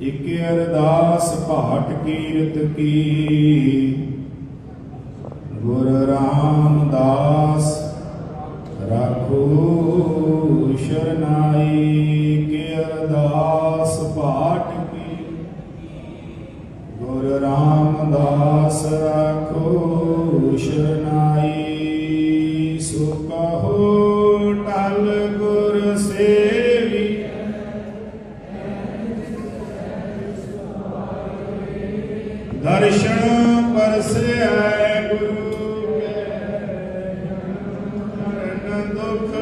ਇਕ ਅਰਦਾਸ ਭਾਟ ਕੀਰਤ ਕੀ? ਗੁਰ ਰਾਮਦਾਸ, ਰਾਖੋ ਸ਼ਰਨਾਈ। ਕੇ ਅਰਦਾਸ ਭਾਟ ਕੀ? ਗੁਰ ਰਾਮਦਾਸ, ਰਾਖੋ ਸ਼ਰਨਾਈ। ਦਰਸ਼ਨ ਪਰਸਿਆ ਗੁਰੂ। ਕੇ ਮਰਨ ਦੁਖ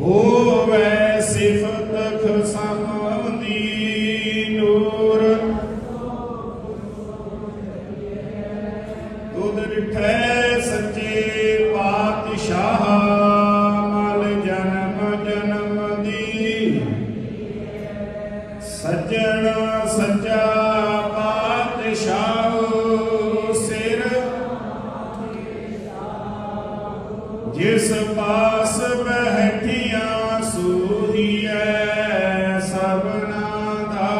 ਹੋਵੇ ਸਿਫਤ ਖਸਮ ਨੂਰ। ਤੁਧ ਡਿਠੈ ਸੱਚੇ ਪਾਤਸ਼ਾਹ। ਜਿਸ ਪਾਸ ਬਹਿਠੀਆਂ ਸੂਹੀਐ ਸਭਨਾ ਦਾ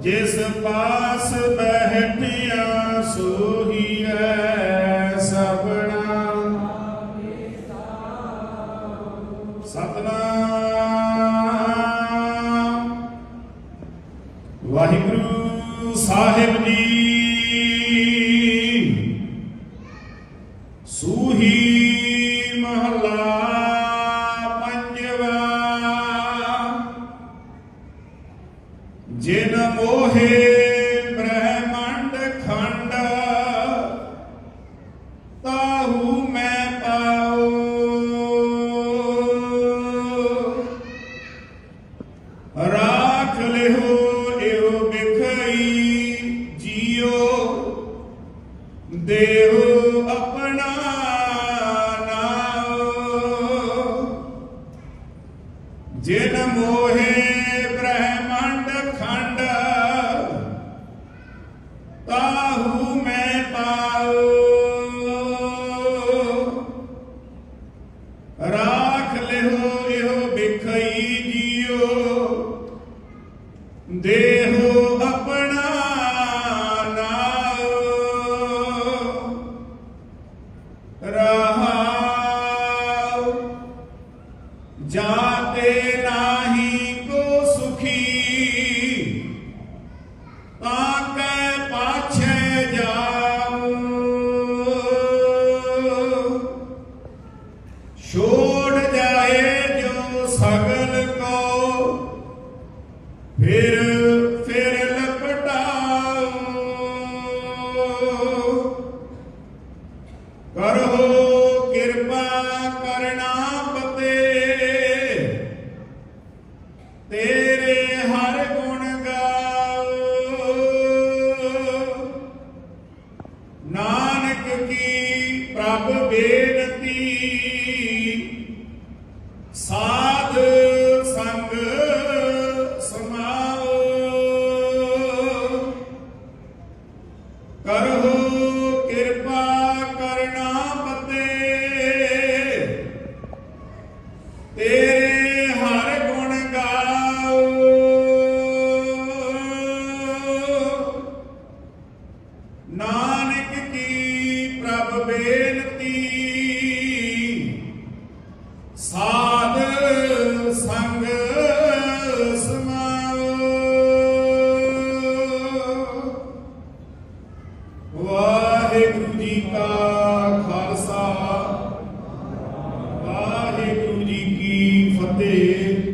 ਜਿਸ ਪਾਸ ਬਹਿਠੀਆਂ ਸੂਹੀਐ ਸਭਨਾ ਸਤਨਾਮ। ਵਾਹਿਗੁਰੂ ਸਾਹਿਬ ਜੀ। ਦੇਹੁ ਆਪਣਾ ਨਾਉ ਜਿਨ ਮੋਹੇ ਬ੍ਰਹਮੰਡ ਖੰਡ, ਤਾਹੂ ਮੈਂ ਪਾਉ। ਰਾਖ ਲਿਹੋ, ਇਹੋ ਬਿਖਈ ਜੀਓ। ਦੇਹੋ ਫਿਰ ਲਪਟਾਉ। ਕਰੋ ਕਿਰਪਾ ਕਰਨਾ ਪਤੇ। ਤੇਰੇ ਹਰ ਗੁਣ ਗਾਓ ਨਾਨਕ ਕੀ ਪ੍ਰਭ ਬੇਨਤੀ, ਸਾਧ ਕਰੋ ਕਿਰਪਾ ਕਰਨਾ ਪਤੇ। ਤੇਰੇ ਹਰ ਗੁਣ ਗਾਓ। ਨਾਨਕ ਕੀ ਪ੍ਰਭ ਬੇਨਤੀ ਵਾਹਿਗੁਰੂ